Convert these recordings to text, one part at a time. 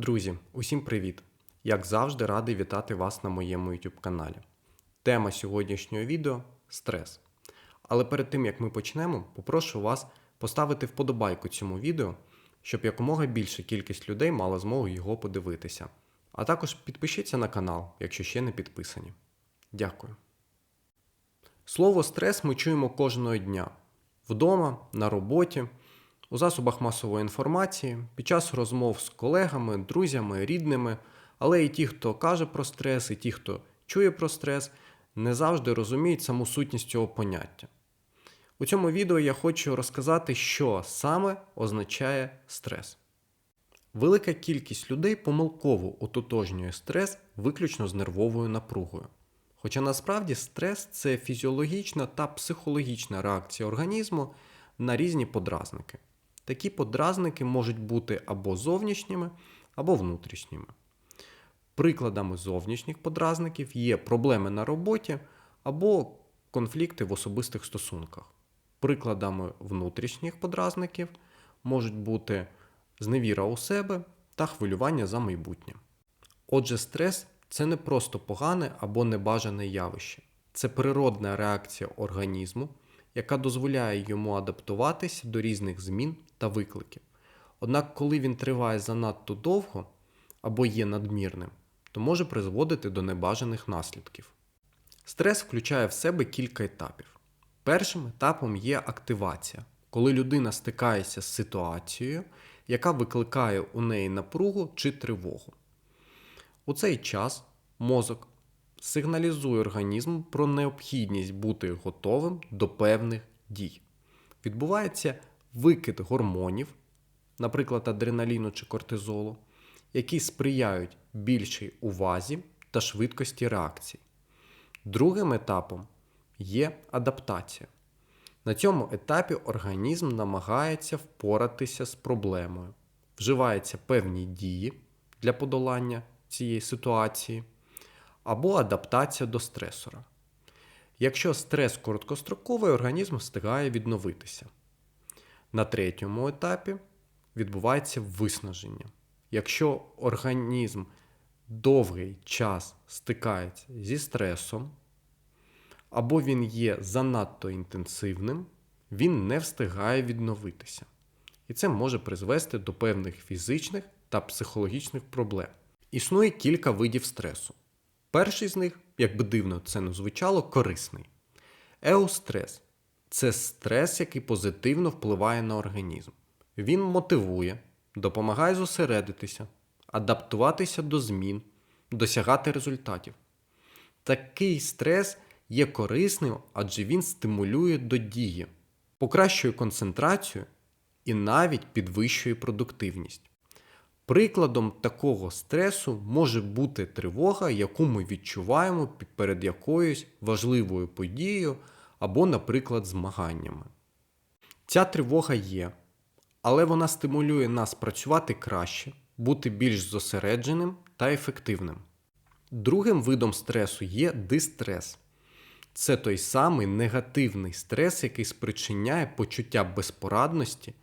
Друзі, усім привіт! Як завжди, радий вітати вас на моєму YouTube каналі. Тема сьогоднішнього відео стрес. Але перед тим як ми почнемо, попрошу вас поставити вподобайку цьому відео, щоб якомога більша кількість людей мала змогу його подивитися. А також підпишіться на канал, якщо ще не підписані. Дякую. Слово стрес ми чуємо кожного дня вдома, на роботі, у засобах масової інформації, під час розмов з колегами, друзями, рідними, але і ті, хто каже про стрес, і ті, хто чує про стрес, не завжди розуміють саму сутність цього поняття. У цьому відео я хочу розказати, що саме означає стрес. Велика кількість людей помилково ототожнює стрес виключно з нервовою напругою. Хоча насправді стрес це фізіологічна та психологічна реакція організму на різні подразники. Такі подразники можуть бути або зовнішніми, або внутрішніми. Прикладами зовнішніх подразників є проблеми на роботі або конфлікти в особистих стосунках. Прикладами внутрішніх подразників можуть бути зневіра у себе та хвилювання за майбутнє. Отже, стрес це не просто погане або небажане явище, це природна реакція організму, яка дозволяє йому адаптуватися до різних змін та викликів. Однак, коли він триває занадто довго або є надмірним, то може призводити до небажаних наслідків. Стрес включає в себе кілька етапів. Першим етапом є активація, коли людина стикається з ситуацією, яка викликає у неї напругу чи тривогу. У цей час мозок сигналізує організму про необхідність бути готовим до певних дій. Відбувається викид гормонів, наприклад, адреналіну чи кортизолу, які сприяють більшій увазі та швидкості реакцій. Другим етапом є адаптація. На цьому етапі організм намагається впоратися з проблемою, вживаються певні дії для подолання цієї ситуації або адаптація до стресора. Якщо стрес короткостроковий, організм встигає відновитися. На третьому етапі відбувається виснаження. Якщо організм довгий час стикається зі стресом, або він є занадто інтенсивним, він не встигає відновитися. І це може призвести до певних фізичних та психологічних проблем. Існує кілька видів стресу. Перший з них, як би дивно це не звучало, корисний. Еустрес це стрес, який позитивно впливає на організм. Він мотивує, допомагає зосередитися, адаптуватися до змін, досягати результатів. Такий стрес є корисним, адже він стимулює до дії, покращує концентрацію і навіть підвищує продуктивність. Прикладом такого стресу може бути тривога, яку ми відчуваємо перед якоюсь важливою подією або, наприклад, змаганнями. Ця тривога є, але вона стимулює нас працювати краще, бути більш зосередженим та ефективним. Другим видом стресу є дистрес. Це той самий негативний стрес, який спричиняє почуття безпорадності,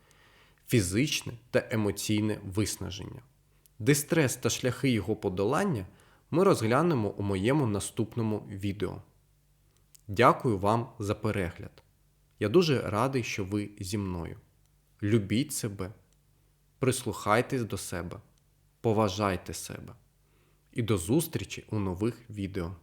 фізичне та емоційне виснаження. Дистрес та шляхи його подолання ми розглянемо у моєму наступному відео. Дякую вам за перегляд. Я дуже радий, що ви зі мною. Любіть себе, прислухайтесь до себе, поважайте себе. І до зустрічі у нових відео.